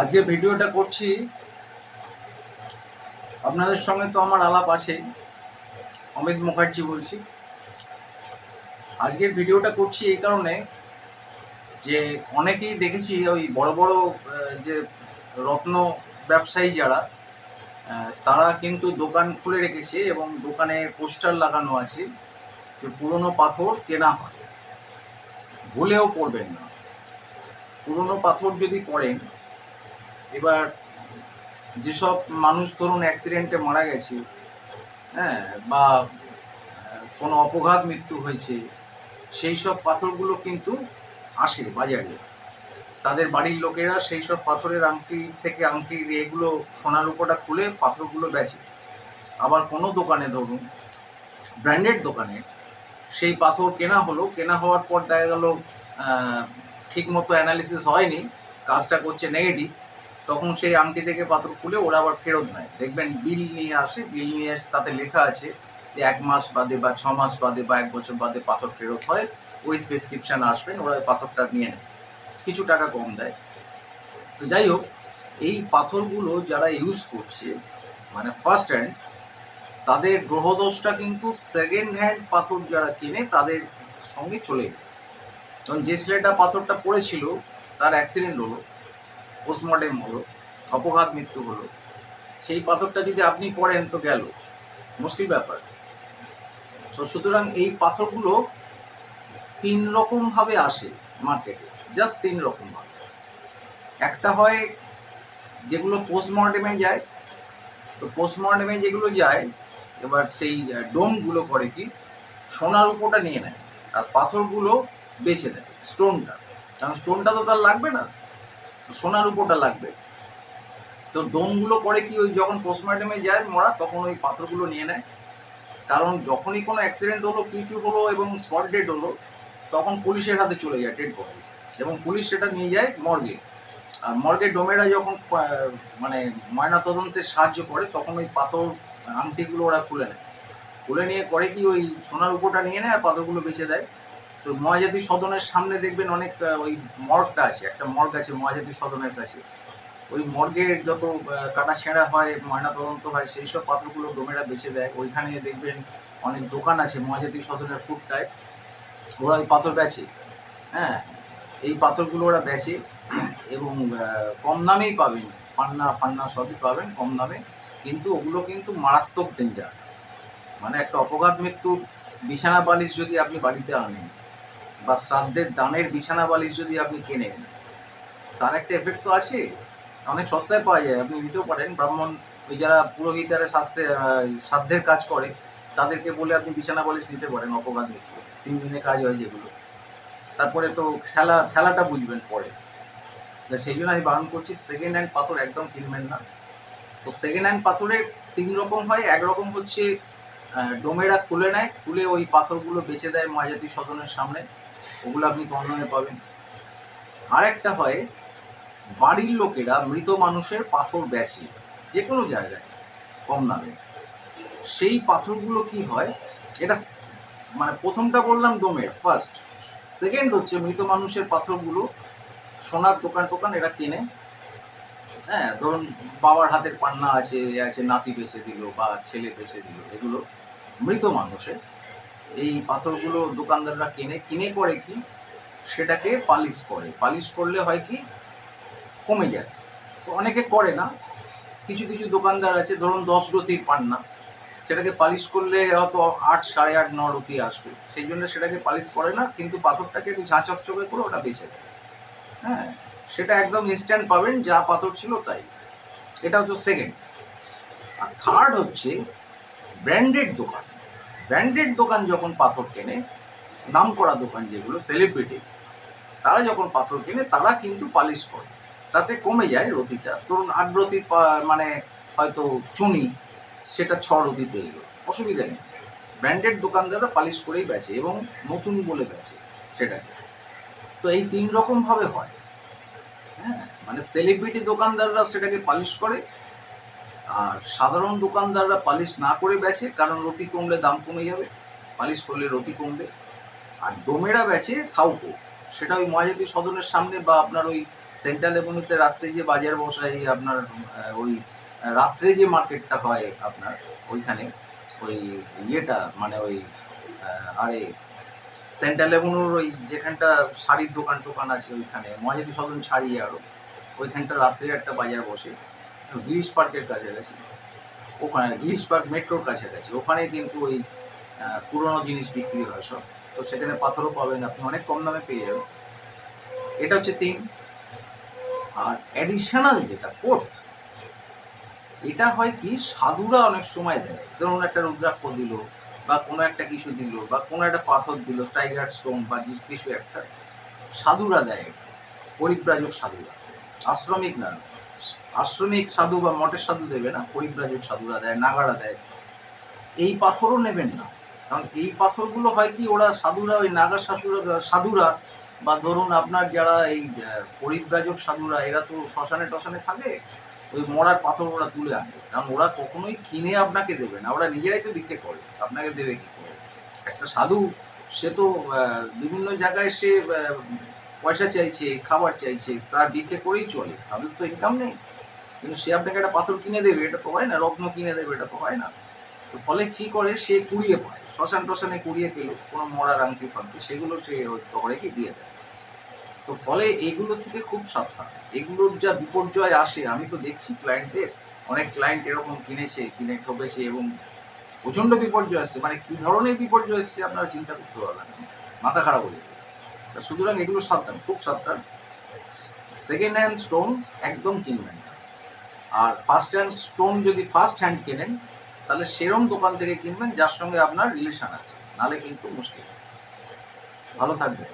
আজকে ভিডিওটা করছি আপনাদের সঙ্গে তো আমার আলাপ আছে। অমিত মুখার্জি বলছি। আজকের ভিডিওটা করছি এই কারণে যে অনেকেই দেখেছি ওই বড় বড় যে রত্ন ব্যবসায়ী যারা তারা কিন্তু দোকান খুলে রেখেছে এবং দোকানে পোস্টার লাগানো আছে যে পুরনো পাথর কেনা হয়। ভুলেও পড়বেন না। পুরনো পাথর যদি পড়েন এবার যেসব মানুষ ধরুন অ্যাক্সিডেন্টে মারা গেছে হ্যাঁ বা কোনো অপঘাত মৃত্যু হয়েছে, সেই সব পাথরগুলো কিন্তু আসে বাজারে। তাদের বাড়ির লোকেরা সেই সব পাথরের আংটি থেকে আংটির এগুলো সোনার উপরটা খুলে পাথরগুলো বেচে। আবার কোনো দোকানে ধরুন, ব্র্যান্ডেড দোকানে সেই পাথর কেনা হলো, কেনা হওয়ার পর দেখা গেল ঠিক মতো অ্যানালিসিস হয়নি, কাজটা করছে নেগেটিভ তখন সেই আংটি থেকে পাথর খুলে ওরা আবার ফেরত নেয়। দেখবেন বিল নিয়ে আসে, বিল নিয়ে আসে তাতে লেখা আছে যে এক মাস বাদে বা ছ মাস বাদে বা এক বছর বাদে পাথর ফেরত হয় উইথ প্রেসক্রিপশন আসবেন, ওরা পাথরটা নিয়ে নেয়। কিছু টাকা কম দেয়। তো যাই হোক, এই পাথরগুলো যারা ইউজ করছে মানে ফার্স্ট হ্যান্ড তাদের গ্রহদোষটা কিন্তু সেকেন্ড হ্যান্ড পাথর যারা কিনে, তাদের সঙ্গে চলে যায়। কারণ যে ছেলেটা পাথরটা পড়েছিল, তার অ্যাক্সিডেন্ট হলো। পোস্টমর্টেম হলো, অপঘাত মৃত্যু হলো, সেই পাথরটা যদি আপনি পড়েন তো গেল। মুশকিল ব্যাপার। তো সুতরাং এই পাথরগুলো তিন রকমভাবে আসে মার্কেটে জাস্ট তিন রকমভাবে একটা হয় যেগুলো পোস্টমর্টেমে যায়, তো পোস্টমর্টেমে যেগুলো যায়, এবার সেই ডোমগুলো করে কি, সোনার উপরটা নিয়ে নেয়, আর পাথরগুলো বেছে দেয় স্টোনটা কারণ স্টোনটা তো তার লাগবে না। সোনার উপরটা লাগবে। তো ডোমগুলো করে কি ওই যখন পোস্টমর্টেমে যায় মরা, তখন ওই পাথরগুলো নিয়ে নেয়। কারণ যখনই কোনো অ্যাক্সিডেন্ট হলো কিছু হলো এবং স্পট ডেড হলো, তখন পুলিশের হাতে চলে যায় ডেড বডি এবং পুলিশ সেটা নিয়ে যায় মর্গে। আর মর্গে ডোমেরা যখন মানে ময়নাতদন্তে সাহায্য করে, তখন ওই পাথর আংটিগুলো ওরা খুলে নেয়। খুলে নিয়ে করে কি ওই সোনার উপরটা নিয়ে নেয় আর পাথরগুলো বেঁচে দেয়। তো মহাজাতি সদনের সামনে দেখবেন অনেক ওই মর্গটা আছে, একটা মর্গ আছে মহাজাতি সদনের কাছে। ওই মর্গের যত কাটা ছেঁড়া হয় ময়নাতদন্ত হয়, সেই সব পাথরগুলো ডোমেরা বেছে দেয়। ওইখানে দেখবেন অনেক দোকান আছে মহাজাতি সদনের ফুটটায়। ওরা ওই পাথর বেচে হ্যাঁ? এই পাথরগুলো ওরা বেচে এবং কম দামেই পাবেন। পান্না, ফান্না সবই পাবেন কম দামে। কিন্তু ওগুলো কিন্তু মারাত্মক ডেঞ্জার মানে একটা অপঘাত মৃত্যুর বিছানা বালিশ যদি আপনি বাড়িতে আনেন বা শ্রাদ্ধের দানের বিছানা বালিশ যদি আপনি কেনেন, তার একটা এফেক্ট তো আছে। অনেক সস্তায় পাওয়া যায়, আপনি নিতেও পারেন। ব্রাহ্মণ, ওই যারা পুরোহিতারা স্বাস্থ্যে শ্রাদ্ধের কাজ করে, তাদেরকে বলে আপনি বিছানা বালিশ নিতে পারেন মৃত্যু তিন দিনে কাজ হয় যেগুলো। তারপরে তো খেলা, খেলাটা বুঝবেন পরে। সেই জন্য আমি বারণ করছি সেকেন্ড হ্যান্ড পাথর একদম কিনবেন না। তো সেকেন্ড হ্যান্ড পাথরের তিন রকম হয়। একরকম হচ্ছে ডোমেরা খুলে নেয়, খুলে ওই পাথরগুলো বেচে দেয় মাজাতি সদনের সামনে। ওগুলো আপনি কম পাবেন আরেকটা হয়, বাড়ির লোকেরা মৃত মানুষের পাথর বেচে যে কোনো জায়গায়, কম দামে। সেই পাথরগুলো কি হয়, এটা মানে প্রথমটা বললাম ডোমের ফার্স্ট সেকেন্ড হচ্ছে মৃত মানুষের পাথরগুলো সোনার দোকান টোকান এরা কেনে। হ্যাঁ ধরুন বাবার হাতের পান্না আছে আছে, নাতি বেছে দিল বা ছেলে বেছে দিল, এগুলো মৃত মানুষের। এই পাথরগুলো দোকানদাররা কিনে কিনে করে কি? সেটাকে পালিশ করে। পালিশ করলে হয় কি? কমে যায়। তো অনেকে করে না। কিছু কিছু দোকানদার আছে, ধরুন দশ রতির পান্না সেটাকে পালিশ করলে হয়তো আট, সাড়ে আট, ন রতি আসবে। সেই জন্য সেটাকে পালিশ করে না, কিন্তু পাথরটাকে একটু ঝাঁ চকচকে করে ওটা বেছে দেয় হ্যাঁ সেটা একদম ইনস্ট্যান্ট পাবেন, যা পাথর ছিল তাই। এটা হচ্ছে সেকেন্ড আর থার্ড হচ্ছে ব্র্যান্ডেড দোকান। ব্র্যান্ডেড দোকান যখন পাথর কেনে, নাম করা দোকান যেগুলো সেলিব্রিটি তারা যখন পাথর কেনে, তারা কিন্তু পালিশ করে। তাতে কমে যায় রতিটা। ধরুন, আট রতি মানে হয়তো চুনি, সেটা ছ রতিতে এলো অসুবিধা নেই। ব্র্যান্ডেড দোকানদাররা পালিশ করেই বেচে এবং নতুন বলে বেচে সেটাকে। তো এই তিন রকমভাবে হয়। হ্যাঁ মানে সেলিব্রিটি দোকানদাররা সেটাকে পালিশ করে আর সাধারণ দোকানদাররা পালিশ না করে বেচে, কারণ রতি কমলে দাম কমে যাবে, পালিশ করলে রতি কমবে। আর ডোমেরা বেচে থাউকো, সেটা ওই মহাজাতি সদনের সামনে বা আপনার ওই সেন্ট্রাল এভিনিউতে রাত্রে যে বাজার বসাই আপনার ওই রাত্রে যে মার্কেটটা হয় আপনার, ওইখানে ওই ইয়েটা মানে ওই আরে সেন্ট্রাল এভিনিউর ওই যেখানটা শাড়ির দোকান টোকান আছে, ওইখানে মহাজাতি সদন ছাড়িয়ে আরও ওইখানটা রাত্রে একটা বাজার বসে। গিরিশ পার্কের কাছাকাছি ওখানে গিরিশ পার্ক মেট্রোর কাছাকাছি ওখানে কিন্তু ওই পুরোনো জিনিস বিক্রি হয় সব। তো সেখানে পাথরও পাবেন আপনি, অনেক কম দামে পেয়ে যাবেন। এটা হচ্ছে তিন। আর অ্যাডিশনাল যেটা ফোর্থ এটা হয় কি, সাধুরা অনেক সময় দেয়। ধরুন একটা রুদ্রাক্ষ দিল, বা কোনো একটা কিছু দিল, বা কোনো একটা পাথর দিল টাইগার স্টোন বা কিছু একটা। সাধুরা দেয়। পরিব্রাজক সাধুরা। আশ্রমিক না। আশ্রমিক সাধু বা মঠের সাধু দেবে না, পরিব্রাজক সাধুরা দেয়, নাগারা দেয়। এই পাথরও নেবেন না। কারণ এই পাথরগুলো হয় কি, ওরা সাধুরা, ওই নাগা শাশুরা সাধুরা বা ধরুন আপনার যারা এই পরিব্রাজক সাধুরা, এরা তো শ্মশানে টশানে থাকে, ওই মরার পাথর ওরা তুলে আনে। কারণ ওরা কখনোই কিনে আপনাকে দেবে না, ওরা নিজেরাই তো বিক্রি করে, আপনাকে দেবে কি করে? একটা সাধু, সে তো বিভিন্ন জায়গায় সে পয়সা চাইছে, খাবার চাইছে, তার বিক্রি করেই চলে সাধুর তো ইনকাম নেই। কিন্তু সে আপনাকে একটা পাথর কিনে দেবে, এটা তো হয় না, রত্ন কিনে দেবে, এটা তো হয় না। তো ফলে কি করে? সে কুড়িয়ে পায়, শ্মশান টশানে কুড়িয়ে পেল, কোনো মরার আংটি ফাংটি সেগুলো সে ওই তগড়েকে দিয়ে দেয়। তো ফলে এগুলো থেকে খুব সাবধান। এগুলোর যা বিপর্যয় আসে, আমি তো দেখছি ক্লায়েন্টের অনেক ক্লায়েন্ট এরকম কিনেছে, কিনে ঠকেছে এবং প্রচণ্ড বিপর্যয় আসছে। মানে কি ধরনের বিপর্যয় এসছে আপনারা চিন্তা করতে পারবেন মাথা খারাপ হয়ে যাবে। সুতরাং এগুলো সাবধান, খুব সাবধান। সেকেন্ড হ্যান্ড স্টোন একদম কিনবেন আর ফার্স্ট হ্যান্ড স্টোন যদি ফার্স্ট হ্যান্ড কেনেন, তাহলে সেরম দোকান থেকে কিনবেন যার সঙ্গে আপনার রিলেশন আছে। নালে কিন্তু মুশকিল। ভালো থাকবে